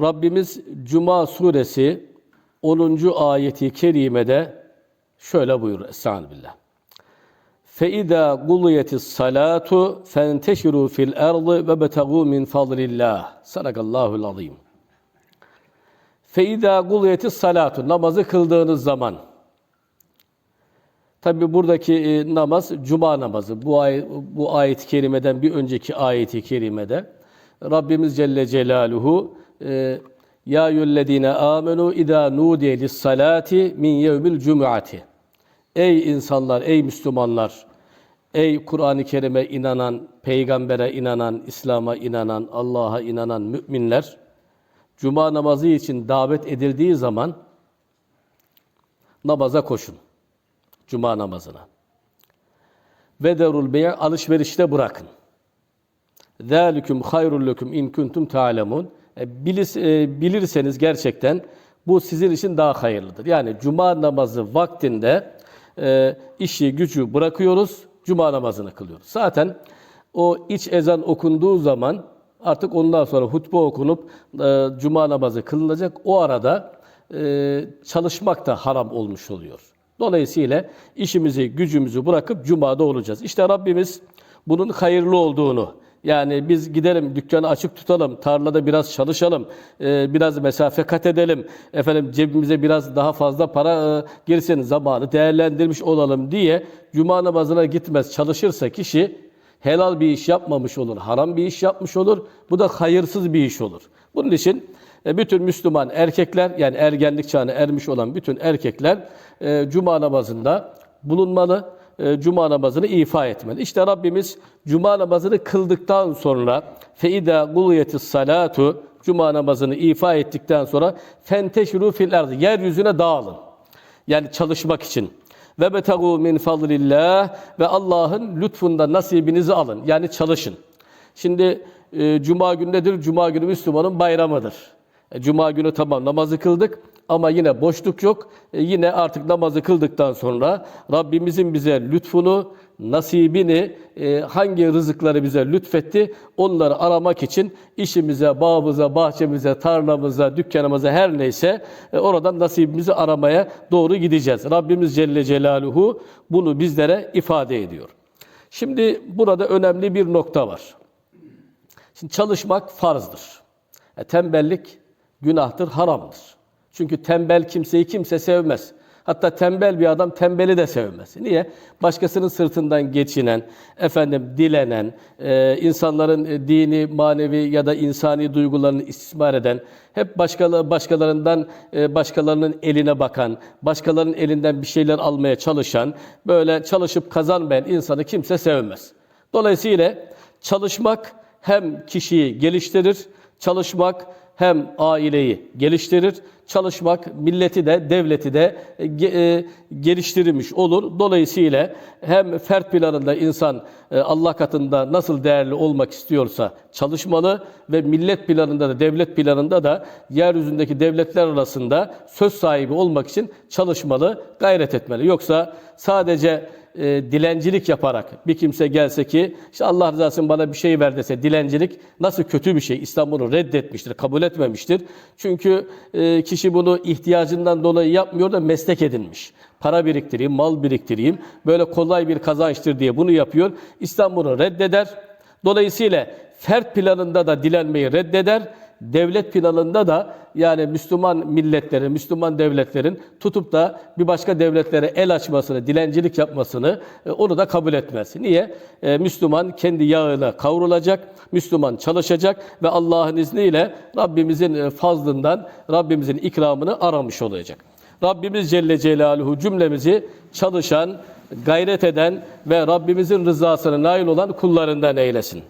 Rabbimiz Cuma suresi 10. ayeti kerimede şöyle buyurur. Estağfirullah. فَاِذَا قُلِيَتِ الصَّلَاةُ فَانْتَشِرُوا فِي الْأَرْضِ وَبَتَغُوا مِنْ فَضْلِ اللّٰهِ Sadakallahu azim. فَاِذَا قُلِيَتِ الصَّلَاةُ Namazı kıldığınız zaman. Tabi buradaki e, namaz cuma namazı. Bu, ay, bu ayet-i kerimeden bir önceki ayeti kerimede Rabbimiz Celle Celaluhu e, ya yüllezine amenu idâ nudiye lis-salati min yevmil cum'ati Ey insanlar, ey Müslümanlar, ey Kur'an-ı Kerim'e inanan, peygambere inanan, İslam'a inanan, Allah'a inanan müminler, Cuma namazı için davet edildiği zaman namaza koşun. Cuma namazına. Ve derul bey' alışverişte bırakın. Zâliküm hayrul leküm in kuntum ta'lemun. E, e, bilirseniz gerçekten bu sizin için daha hayırlıdır. Yani cuma namazı vaktinde e, işi gücü bırakıyoruz, cuma namazını kılıyoruz. Zaten o iç ezan okunduğu zaman artık ondan sonra hutbe okunup cuma namazı kılınacak. O arada çalışmak da haram olmuş oluyor. Dolayısıyla işimizi, gücümüzü bırakıp cumada olacağız. İşte Rabbimiz bunun hayırlı olduğunu, yani biz gidelim dükkanı açık tutalım, tarlada biraz çalışalım, e, biraz mesafe kat edelim, efendim cebimize biraz daha fazla para e, girsin, zamanı değerlendirmiş olalım diye cuma namazına gitmez, çalışırsa kişi helal bir iş yapmamış olur, haram bir iş yapmış olur. Bu da hayırsız bir iş olur. Bunun için e, bütün Müslüman erkekler yani ergenlik çağına ermiş olan bütün erkekler e, cuma namazında bulunmalı cuma namazını ifa etmeli. İşte Rabbimiz cuma namazını kıldıktan sonra feida guliyetis salatu cuma namazını ifa ettikten sonra fenteşru fil ardı yeryüzüne dağılın. Yani çalışmak için. Ve betegu min fadlillah ve Allah'ın lütfunda nasibinizi alın. Yani çalışın. Şimdi e, cuma günü nedir? Cuma günü Müslümanın bayramıdır. E, Cuma günü tamam namazı kıldık ama yine boşluk yok. E, yine artık namazı kıldıktan sonra Rabbimizin bize lütfunu, nasibini, e, hangi rızıkları bize lütfetti onları aramak için işimize, bağımıza, bahçemize, tarlamıza, dükkanımıza her neyse e, oradan nasibimizi aramaya doğru gideceğiz. Rabbimiz Celle Celaluhu bunu bizlere ifade ediyor. Şimdi burada önemli bir nokta var. Şimdi çalışmak farzdır. E, tembellik günahtır, haramdır. Çünkü tembel kimseyi kimse sevmez. Hatta tembel bir adam tembeli de sevmez. Niye? Başkasının sırtından geçinen, efendim dilenen, e, insanların e, dini, manevi ya da insani duygularını istismar eden, hep başkaları, başkalarından e, başkalarının eline bakan, başkalarının elinden bir şeyler almaya çalışan, böyle çalışıp kazanmayan insanı kimse sevmez. Dolayısıyla çalışmak hem kişiyi geliştirir, çalışmak hem aileyi geliştirir, çalışmak milleti de devleti de e, e, geliştirmiş olur. Dolayısıyla hem fert planında insan e, Allah katında nasıl değerli olmak istiyorsa çalışmalı ve millet planında da devlet planında da yeryüzündeki devletler arasında söz sahibi olmak için çalışmalı, gayret etmeli. Yoksa sadece e, dilencilik yaparak bir kimse gelse ki işte Allah rızası bana bir şey ver dese dilencilik nasıl kötü bir şey? İslam bunu reddetmiştir, kabul etmemiştir. Çünkü e, kişi bunu ihtiyacından dolayı yapmıyor da meslek edinmiş. Para biriktireyim, mal biriktireyim, böyle kolay bir kazançtır diye bunu yapıyor. İslam bunu reddeder. Dolayısıyla fert planında da dilenmeyi reddeder devlet planında da yani Müslüman milletlerin, Müslüman devletlerin tutup da bir başka devletlere el açmasını, dilencilik yapmasını e, onu da kabul etmez. Niye? E, Müslüman kendi yağına kavrulacak, Müslüman çalışacak ve Allah'ın izniyle Rabbimizin e, fazlından, Rabbimizin ikramını aramış olacak. Rabbimiz Celle Celaluhu cümlemizi çalışan, gayret eden ve Rabbimizin rızasına nail olan kullarından eylesin.